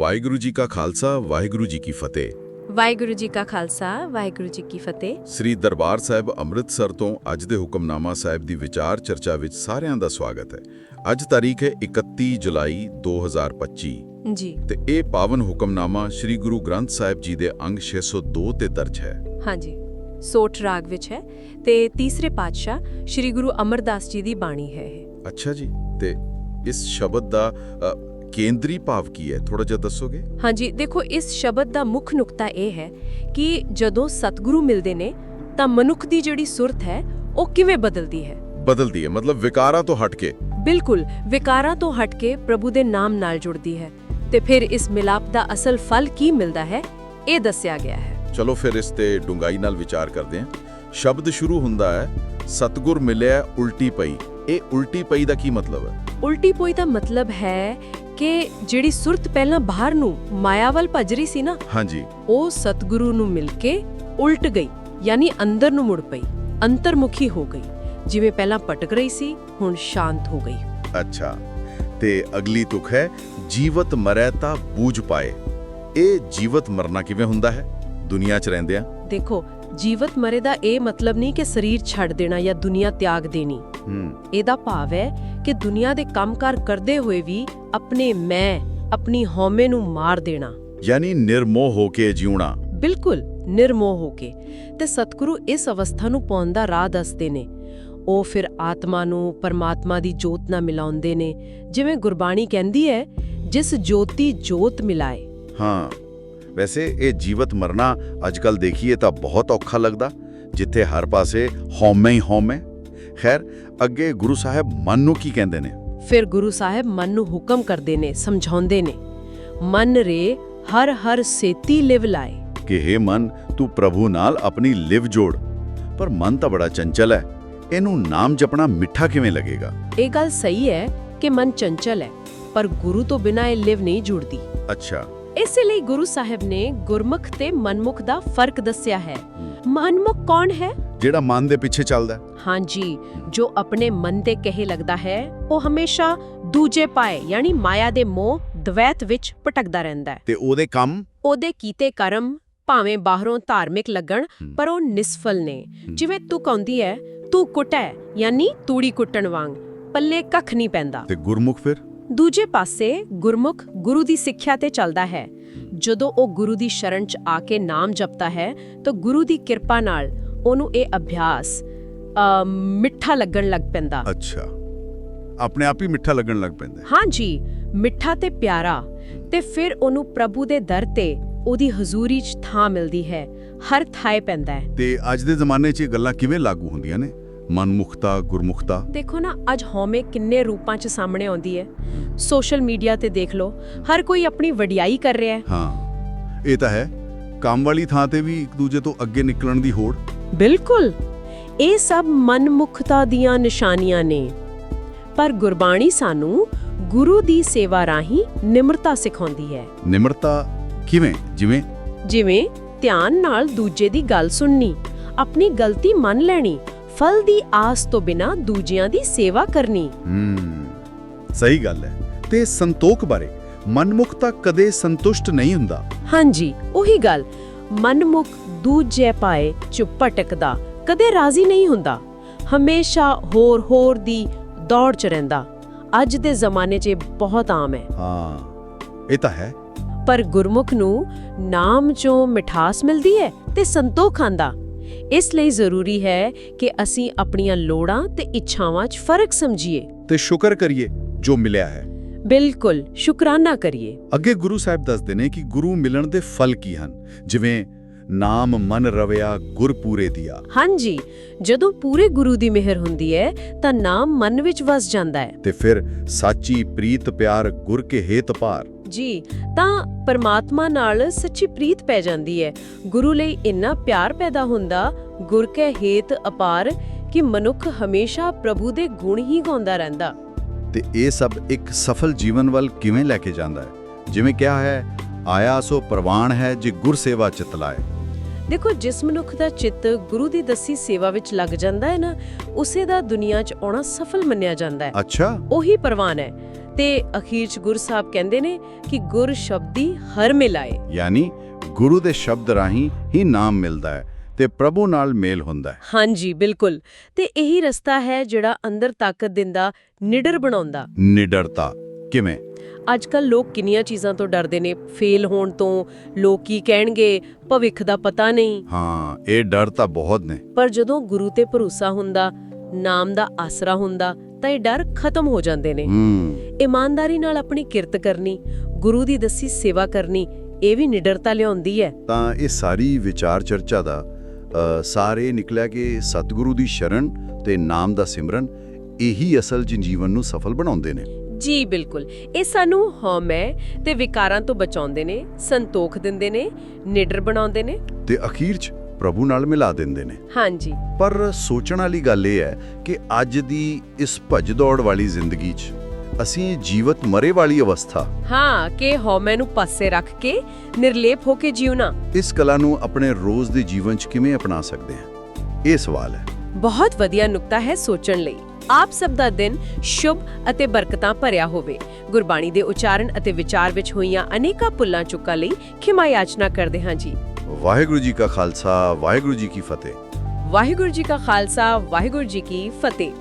ਵਾਹਿਗੁਰੂ ਜੀ ਕਾ ਖਾਲਸਾ ਵਾਹਿਗੁਰੂ ਜੀ ਕੀ ਫਤਿਹ। ਵਾਹਿਗੁਰੂ ਜੀ ਕਾ ਖਾਲਸਾ ਵਾਹਿਗੁਰੂ ਜੀ ਕੀ ਫਤਿਹ। ਸ੍ਰੀ ਦਰਬਾਰ ਸਾਹਿਬ ਅੰਮ੍ਰਿਤਸਰ ਤੋਂ ਅੱਜ ਦੇ ਹੁਕਮਨਾਮਾ ਸਾਹਿਬ ਦੀ ਵਿਚਾਰ ਚਰਚਾ ਵਿੱਚ ਸਾਰਿਆਂ ਦਾ ਸਵਾਗਤ ਹੈ। ਅੱਜ ਤਾਰੀਖ ਹੈ 31 ਜੁਲਾਈ 2025 ਜੀ। ਤੇ ਇਹ ਪਾਵਨ ਹੁਕਮਨਾਮਾ ਸ੍ਰੀ ਗੁਰੂ ਗ੍ਰੰਥ ਸਾਹਿਬ ਜੀ ਦੇ ਅੰਗ 602 ਤੇ ਦਰਜ ਹੈ। ਹਾਂਜੀ ਸੋਠ ਰਾਗ ਵਿੱਚ ਹੈ ਤੇ ਤੀਸਰੇ ਪਾਤਸ਼ਾਹ ਸ੍ਰੀ ਗੁਰੂ ਅਮਰਦਾਸ ਜੀ ਦੀ ਬਾਣੀ ਹੈ ਇਹ। ਅੱਛਾ ਜੀ ਤੇ ਇਸ ਸ਼ਬਦ ਦਾ ਕੇਂਦਰੀ ਭਾਵ ਕੀ ਹੈ? ਥੋੜਾ ਜਿਹਾ ਦੱਸੋਗੇ? ਹਾਂਜੀ ਦੇਖੋ ਇਸ ਸ਼ਬਦ ਦਾ ਮੁੱਖ ਨੁਕਤਾ ਇਹ ਹੈ ਕਿ ਜਦੋਂ ਸਤਿਗੁਰੂ ਮਿਲਦੇ ਨੇ ਤਾਂ ਮਨੁੱਖ ਦੀ ਜਿਹੜੀ ਸੁਰਤ ਹੈ ਉਹ ਕਿਵੇਂ ਬਦਲਦੀ ਹੈ? ਬਦਲਦੀ ਹੈ ਮਤਲਬ ਵਿਕਾਰਾਂ ਤੋਂ ਹਟ ਕੇ। ਬਿਲਕੁਲ ਵਿਕਾਰਾਂ ਤੋਂ ਹਟ ਕੇ ਪ੍ਰਭੂ ਦੇ ਨਾਮ ਨਾਲ ਜੁੜਦੀ ਹੈ। ਤੇ ਫਿਰ ਇਸ ਮਿਲਾਪ ਦਾ ਅਸਲ ਫਲ ਕੀ ਮਿਲਦਾ ਹੈ? ਇਹ ਦੱਸਿਆ ਗਿਆ ਹੈ। ਚਲੋ ਫਿਰ ਇਸ ਤੇ ਡੂੰਘਾਈ ਨਾਲ ਵਿਚਾਰ ਕਰਦੇ ਹਾਂ। ਸ਼ਬਦ ਸ਼ੁਰੂ ਹੁੰਦਾ ਹੈ ਸਤਗੁਰ ਮਿਲਿਆ ਉਲਟੀ ਪਈ। ਇਹ ਉਲਟੀ ਪਈ ਦਾ ਕੀ ਮਤਲਬ ਹੈ? ਉਲਟੀ ਪੋਈ ਦਾ ਮਤਲਬ ਹੈ ਕਿ ਜਿਹੜੀ ਸੁਰਤ ਪਹਿਲਾਂ ਬਾਹਰ ਨੂੰ ਮਾਇਆ ਵੱਲ ਭੱਜ ਰਹੀ ਸੀ ਨਾ ਹਾਂਜੀ। ਉਹ ਸਤਿਗੁਰੂ ਨੂੰ ਮਿਲ ਕੇ ਉਲਟ ਗਈ ਯਾਨੀ ਅੰਦਰ ਨੂੰ ਮੁੜ ਪਈ ਅੰਤਰਮੁਖੀ ਹੋ ਗਈ ਜਿਵੇਂ ਪਹਿਲਾਂ ਭਟਕ ਰਹੀ ਸੀ ਹੁਣ ਸ਼ਾਂਤ ਹੋ ਗਈ। ਅੱਛਾ। ਤੇ ਅਗਲੀ ਤੁਕ ਹੈ ਜੀਵਤ ਮਰੈ ਤਾਂ ਬੂਝ ਪਾਏ। ਇਹ ਜੀਵਤ ਮਰਨਾ ਕਿਵੇਂ ਹੁੰਦਾ ਹੈ? ਦੁਨੀਆ 'ਚ ਰਹਿੰਦੇ ਆ ਦੇਖੋ ਜੀਵਤ ਮਰੇ ਦਾ ਇਹ ਮਤਲਬ ਨਹੀਂ ਕਿ ਸਰੀਰ ਛੱਡ ਦੇਣਾ ਜਾਂ ਦੁਨੀਆ ਤਿਆਗ ਦੇਣੀ। ਹੂੰ। ਇਹਦਾ ਭਾਵ ਹੈ ਕਿ ਦੁਨੀਆ ਦੇ ਕੰਮਕਾਰ ਕਰਦੇ ਹੋਏ ਵੀ ਆਪਣੇ ਮੈਂ ਆਪਣੀ ਹਉਮੈ ਨੂੰ ਮਾਰ ਦੇਣਾ। ਯਾਨੀ ਨਿਰਮੋਹ ਹੋ ਕੇ ਜਿਉਣਾ। ਬਿਲਕੁਲ ਨਿਰਮੋਹ ਹੋ ਕੇ। ਤੇ ਸਤਿਗੁਰੂ ਇਸ ਅਵਸਥਾ ਨੂੰ ਪਾਉਣ ਦਾ ਰਾਹ ਦੱਸਦੇ ਨੇ। ਉਹ ਫਿਰ ਆਤਮਾ ਨੂੰ ਪਰਮਾਤਮਾ ਦੀ ਜੋਤ ਨਾਲ ਮਿਲਾਉਂਦੇ ਨੇ। ਜਿਵੇਂ ਗੁਰਬਾਣੀ ਕਹਿੰਦੀ ਹੈ ਜਿਸ ਜੋਤੀ ਜੋਤ ਮਿਲਾਏ। ਹਾਂ। ਵੈਸੇ ਇਹ ਜੀਵਤ ਮਰਨਾ ਅੱਜਕੱਲ ਦੇਖੀਏ ਤਾਂ ਬਹੁਤ ਔਖਾ ਲੱਗਦਾ ਜਿੱਥੇ ਹਰ ਪਾਸੇ ਹਉਮੈ ਹੀ ਹਉਮੈ। ਖੈਰ ਅੱਗੇ ਗੁਰੂ ਸਾਹਿਬ ਮਨ ਨੂੰ ਕੀ ਕਹਿੰਦੇ ਨੇ? ਫਿਰ ਗੁਰੂ ਸਾਹਿਬ ਮਨ ਨੂੰ ਹੁਕਮ ਕਰਦੇ ਨੇ ਸਮਝਾਉਂਦੇ ਨੇ ਮਨ ਰੇ ਹਰ ਹਰ ਸੇਤੀ ਲਿਵ ਲਾਏ। ਕਿ हे ਮਨ ਤੂੰ ਪ੍ਰਭੂ ਨਾਲ ਆਪਣੀ ਲਿਵ ਜੋੜ। ਪਰ ਮਨ ਤਾਂ ਬੜਾ ਚੰਚਲ ਹੈ ਇਹਨੂੰ ਨਾਮ ਜਪਣਾ ਮਿੱਠਾ ਕਿਵੇਂ ਲੱਗੇਗਾ? ਇਹ ਗੱਲ ਸਹੀ ਹੈ ਕਿ ਮਨ ਚੰਚਲ ਹੈ ਪਰ ਗੁਰੂ ਤੋਂ ਬਿਨਾਂ ਇਹ ਲਿਵ ਨਹੀਂ ਜੁੜਦੀ। ਅੱਛਾ। ਇਸੇ ਲਈ ਗੁਰੂ ਸਾਹਿਬ ਨੇ ਗੁਰਮੁਖ ਤੇ ਮਨਮੁਖ ਦਾ ਫ਼ਰਕ ਦੱਸਿਆ ਹੈ। ਮਨਮੁਖ ਕੌਣ ਹੈ? ਜਿਹੜਾ ਮਨ ਦੇ ਪਿੱਛੇ ਚੱਲਦਾ ਹੈ। ਹਾਂਜੀ ਜੋ ਆਪਣੇ ਮਨ ਦੇ ਕਹੇ ਲੱਗਦਾ ਹੈ ਉਹ ਹਮੇਸ਼ਾ ਦੂਜੇ ਪਾਏ ਯਾਨੀ ਮਾਇਆ ਦੇ ਮੋਹ ਦਵੈਤ ਵਿੱਚ ਭਟਕਦਾ ਰਹਿੰਦਾ ਹੈ। ਤੇ ਉਹਦੇ ਕੰਮ? ਉਹਦੇ ਕੀਤੇ ਕਰਮ ਭਾਵੇਂ ਬਾਹਰੋਂ ਧਾਰਮਿਕ ਲੱਗਣ ਪਰ ਉਹ ਨਿਸਫਲ ਨੇ। ਜਿਵੇਂ ਤੂੰ ਕਹਿੰਦੀ ਹੈ ਤੂੰ ਕੁੱਟੈ ਯਾਨੀ ਤੂੜੀ ਕੁੱਟਣ ਵਾਂਗ ਪੱਲੇ ਕੱਖ ਨਹੀਂ ਪੈਂਦਾ। ਤੇ ਗੁਰਮੁਖ ਫਿਰ? ਦੂਜੇ ਪਾਸੇ ਗੁਰਮੁਖ ਗੁਰੂ ਦੀ ਸਿੱਖਿਆ ਤੇ ਚੱਲਦਾ ਹੈ। ਜਦੋਂ ਉਹ ਗੁਰੂ ਦੀ ਸ਼ਰਨ ਚ ਆ ਕੇ ਨਾਮ ਜਪਦਾ ਹੈ ਤਾਂ ਗੁਰੂ ਦੀ ਕਿਰਪਾ ਨਾਲ ਉਹਨੂੰ ਇਹ ਅਭਿਆਸ ਮਿੱਠਾ ਲੱਗਣ ਲੱਗ ਪੈਂਦਾ। ਅੱਛਾ। ਆਪਣੇ ਆਪ ਹੀ ਮਿੱਠਾ ਲੱਗਣ ਲੱਗ ਪੈਂਦਾ ਹੈ। ਹਾਂਜੀ ਮਿੱਠਾ ਤੇ ਪਿਆਰਾ। ਤੇ ਫਿਰ ਉਹਨੂੰ ਪ੍ਰਭੂ ਦੇ ਦਰ ਤੇ ਉਹਦੀ ਹਜ਼ੂਰੀ 'ਚ ਥਾਂ ਮਿਲਦੀ ਹੈ। ਹਰ ਥਾਏ ਪੈਂਦਾ ਹੈ। ਤੇ ਅੱਜ ਦੇ ਜ਼ਮਾਨੇ 'ਚ ਇਹ ਗੱਲਾਂ ਕਿਵੇਂ ਲਾਗੂ ਹੁੰਦੀਆਂ ਨੇ? ਮਨਮੁਖਤਾ ਗੁਰਮੁਖਤਾ। ਦੇਖੋ ਨਾ ਅੱਜ ਹਉਮੈ ਕਿੰਨੇ ਰੂਪਾਂ 'ਚ ਸਾਹਮਣੇ ਆਉਂਦੀ ਹੈ। ਸੋਸ਼ਲ ਮੀਡੀਆ ਤੇ ਦੇਖ ਲਓ ਹਰ ਕੋਈ ਆਪਣੀ ਵਡਿਆਈ ਕਰ ਰਿਹਾ ਹੈ। ਹਾਂ ਇਹ ਤਾਂ ਹੈ। ਕੰਮ ਵਾਲੀ ਥਾਂ ਤੇ ਵੀ ਇੱਕ ਦੂਜੇ ਤੋਂ ਅੱਗੇ ਨਿਕਲਣ ਦੀ ਹੋੜ। ਬਿਲਕੁਲ। ਇਹ ਸਭ ਮਨਮੁਖਤਾ ਦੀਆਂ ਨਿਸ਼ਾਨੀਆਂ ਨੇ। ਪਰ ਗੁਰਬਾਣੀ ਸਾਨੂੰ ਗੁਰੂ ਦੀ ਸੇਵਾ ਰਾਹੀਂ ਨਿਮਰਤਾ ਸਿਖਾਉਂਦੀ ਹੈ। ਨਿਮਰਤਾ ਕਿਵੇਂ? ਜਿਵੇਂ? ਜਿਵੇਂ ਧਿਆਨ ਨਾਲ ਦੂਜੇ ਦੀ ਗੱਲ ਸੁਣਨੀ ਆਪਣੀ ਗਲਤੀ ਮੰਨ ਲੈਣੀ ਫਲ ਦੀ ਆਸ ਤੋਂ ਬਿਨਾ ਦੂਜਿਆਂ ਦੀ ਸੇਵਾ ਕਰਨੀ। ਹੂੰ ਸਹੀ ਗੱਲ ਹੈ। ਤੇ ਸੰਤੋਖ ਬਾਰੇ ਮਨਮੁਖਤਾ ਕਦੇ ਸੰਤੁਸ਼ਟ ਨਹੀਂ ਹੁੰਦਾ। ਹਾਂਜੀ ਉਹੀ ਗੱਲ। ਮਨਮੁਖ ਦੂਜੇ ਪਾਏ ਚੁੱਪ ਭਟਕਦਾ ਕਦੇ ਰਾਜ਼ੀ ਨਹੀਂ ਹੁੰਦਾ। ਹਮੇਸ਼ਾ ਹੋਰ ਹੋਰ ਦੀ ਦੌੜ ਚ ਰਹਿੰਦਾ। ਅੱਜ ਦੇ ਜ਼ਮਾਨੇ 'ਚ ਬਹੁਤ ਆਮ ਹੈ। ਹਾਂ ਇਹ ਤਾਂ ਹੈ। ਪਰ ਗੁਰਮੁਖ ਨੂੰ ਨਾਮ 'ਚੋਂ ਮਿਠਾਸ ਮਿਲਦੀ ਹੈ ਤੇ ਸੰਤੋਖ ਆਂਦਾ ਇਸ ਲਈ ਜ਼ਰੂਰੀ ਹੈ ਕਿ ਅਸੀਂ ਆਪਣੀਆਂ ਲੋੜਾਂ ਤੇ ਇੱਛਾਵਾਂ 'ਚ ਫ਼ਰਕ ਸਮਝੀਏ। ਤੇ ਸ਼ੁਕਰ ਕਰੀਏ ਜੋ ਮਿਲਿਆ ਹੈ। ਬਿਲਕੁਲ ਸ਼ੁਕਰਾਨਾ ਕਰੀਏ। ਅੱਗੇ ਗੁਰੂ ਸਾਹਿਬ ਦੱਸਦੇ ਨੇ ਕਿ ਗੁਰੂ ਮਿਲਣ ਦੇ ਫਲ ਕੀ ਹਨ? ਜਿਵੇਂ ਨਾਮ ਮਨ ਰਵਿਆ ਗੁਰ ਪੂਰੇ ਦਿਆ। ਹਾਂਜੀ ਜਦੋਂ ਪੂਰੇ ਗੁਰੂ ਦੀ ਮਿਹਰ ਹੁੰਦੀ ਹੈ ਤਾਂ ਨਾਮ ਮਨ ਵਿੱਚ ਵਸ ਜਾਂਦਾ ਹੈ। ਤੇ ਫਿਰ ਸਾਚੀ ਪ੍ਰੀਤ ਪਿਆਰ ਗੁਰ ਕੇ ਹੇਤ ਪਾਰ ਜੀ ਤਾਂ ਪਰਮਾਤਮਾ ਨਾਲ ਸੱਚੀ ਪ੍ਰੀਤ ਪੈ ਜਾਂਦੀ ਹੈ। ਗੁਰੂ ਲਈ ਇੰਨਾ ਪਿਆਰ ਪੈਦਾ ਹੁੰਦਾ ਗੁਰ ਕੇ ਹੇਤ ਅਪਾਰ ਕਿ ਮਨੁੱਖ ਹਮੇਸ਼ਾ ਪ੍ਰਭੂ ਦੇ ਗੁਣ ਹੀ ਗਾਉਂਦਾ ਰਹਿੰਦਾ। ਤੇ ਇਹ ਸਭ ਇੱਕ ਸਫਲ ਜੀਵਨ ਵੱਲ ਕਿਵੇਂ ਲੈ ਕੇ ਜਾਂਦਾ ਹੈ? ਜਿਵੇਂ ਕਿਹਾ ਹੈ ਆਇਆ ਸੋ ਪ੍ਰਵਾਨ ਹੈ ਜੇ ਗੁਰ ਸੇਵਾ ਚਿਤ ਲਾਏ। ਦੇਖੋ ਜਿਸ ਮਨੁੱਖ ਦਾ ਚਿੱਤ ਗੁਰੂ ਦੀ ਦੱਸੀ ਸੇਵਾ ਵਿੱਚ ਲੱਗ ਜਾਂਦਾ ਹੈ ਨਾ ਉਸੇ ਦਾ ਦੁਨੀਆ 'ਚ ਆਉਣਾ ਸਫਲ ਮੰਨਿਆ ਜਾਂਦਾ ਹੈ। ਅੱਛਾ। ਉਹੀ ਪ੍ਰਵਾਨ ਹੈ। ਤੇ ਅਖੀਰ ਚ ਗੁਰੂ ਸਾਹਿਬ ਕਹਿੰਦੇ ਨੇ ਕਿ ਗੁਰ ਸ਼ਬਦੀ ਹਰ ਮਿਲਾਏ ਯਾਨੀ ਗੁਰੂ ਦੇ ਸ਼ਬਦ ਰਾਹੀਂ ਹੀ ਨਾਮ ਮਿਲਦਾ ਹੈ ਤੇ ਪ੍ਰਭੂ ਨਾਲ ਮੇਲ ਹੁੰਦਾ ਹੈ। ਹਾਂਜੀ ਬਿਲਕੁਲ। ਤੇ ਇਹੀ ਰਸਤਾ ਹੈ ਜਿਹੜਾ ਅੰਦਰ ਤਾਕਤ ਦਿੰਦਾ ਨਿਡਰ ਬਣਾਉਂਦਾ। ਨਿਡਰਤਾ। ਕਿਵੇਂ? ਅੱਜ ਕੱਲ ਲੋਕ ਕਿੰਨੀਆਂ ਚੀਜ਼ਾਂ ਤੋਂ ਡਰਦੇ ਨੇ? ਫੇਲ ਹੋਣ ਤੋਂ ਲੋਕ ਕੀ ਕਹਿਣਗੇ? ਭਵਿੱਖ ਦਾ ਪਤਾ ਨਹੀਂ। ਹਾਂ ਇਹ ਡਰ ਤਾਂ ਬਹੁਤ ਨੇ। ਪਰ ਜਦੋਂ ਗੁਰੂ ਤੇ ਭਰੋਸਾ ਹੁੰਦਾ ਨਾਮ ਦਾ ਆਸਰਾ ਹੁੰਦਾ ਤਾਂ ਇਹ ਡਰ ਖਤਮ ਹੋ ਜਾਂਦੇ ਨੇ। ਇਮਾਨਦਾਰੀ ਨਾਲ ਆਪਣੀ ਕਿਰਤ ਕਰਨੀ ਗੁਰੂ ਦੀ ਦੱਸੀ ਸੇਵਾ ਕਰਨੀ ਇਹ ਵੀ ਨਿਡਰਤਾ ਲਿਆਉਂਦੀ ਹੈ। ਤਾਂ ਇਹ ਸਾਰੀ ਵਿਚਾਰ ਚਰਚਾ ਦਾ ਸਾਰੇ ਨਿਕਲਿਆ ਕਿ ਸਤਿਗੁਰੂ ਦੀ ਸ਼ਰਨ ਤੇ ਨਾਮ ਦਾ ਸਿਮਰਨ ਇਹੀ ਅਸਲ ਜੀਵਨ ਨੂੰ ਸਫਲ ਬਣਾਉਂਦੇ ਨੇ। ਜੀ ਬਿਲਕੁਲ। ਇਹ ਸਾਨੂੰ ਹਉਮੈ ਤੇ ਵਿਕਾਰਾਂ ਤੋਂ ਬਚਾਉਂਦੇ ਨੇ ਸੰਤੋਖ ਦਿੰਦੇ ਨੇ ਨਿਡਰ ਬਣਾਉਂਦੇ ਨੇ। ਤੇ ਅਖੀਰ 'ਚ ਪ੍ਰਭੂ ਨਾਲ ਮਿਲਾ ਦਿੰਦੇ ਨੇ। ਹਾਂਜੀ। ਪਰ ਸੋਚਣ ਵਾਲੀ ਗੱਲ ਇਹ ਹੈ ਕਿ ਅੱਜ ਦੀ ਇਸ ਭੱਜ ਦੌੜ ਵਾਲੀ ਜ਼ਿੰਦਗੀ 'ਚ ਅਸੀਂ ਜੀਵਤ ਮਰੇ ਵਾਲੀ ਅਵਸਥਾ ਹਾਂ ਕਿ ਹਉਮੈ ਨੂੰ ਪਾਸੇ ਰੱਖ ਕੇ ਨਿਰਲੇਪ ਹੋ ਕੇ ਜਿਉਣਾ ਇਸ ਕਲਾ ਨੂੰ ਆਪਣੇ ਰੋਜ਼ ਦੇ ਜੀਵਨ 'ਚ ਕਿਵੇਂ ਅਪਣਾ ਸਕਦੇ ਹਾਂ? ਇਹ ਸਵਾਲ ਹੈ। ਬਹੁਤ ਵਧੀਆ ਨੁਕਤਾ ਹੈ ਸੋਚਣ ਲਈ। ਆਪ ਸਭ ਦਾ ਦਿਨ ਸ਼ੁਭ ਅਤੇ ਬਰਕਤਾਂ ਭਰਿਆ ਹੋਵੇ। ਗੁਰਬਾਣੀ ਦੇ ਉਚਾਰਨ ਅਤੇ ਵਿਚਾਰ ਵਿੱਚ ਹੋਈਆਂ ਅਨੇਕਾਂ ਪੁੱਲਾਂ ਚੁੱਕਾਂ ਲਈ ਖਿਮਾ ਯਾਚਨਾ ਕਰਦੇ ਹਾਂ ਜੀ। ਵਾਹਿਗੁਰੂ ਜੀ ਕਾ ਖਾਲਸਾ ਵਾਹਿਗੁਰੂ ਜੀ ਕੀ ਫਤਿਹ। ਵਾਹਿਗੁਰੂ ਜੀ ਕਾ ਖਾਲਸਾ ਵਾਹਿਗੁਰੂ ਜੀ ਕੀ ਫਤਿਹ।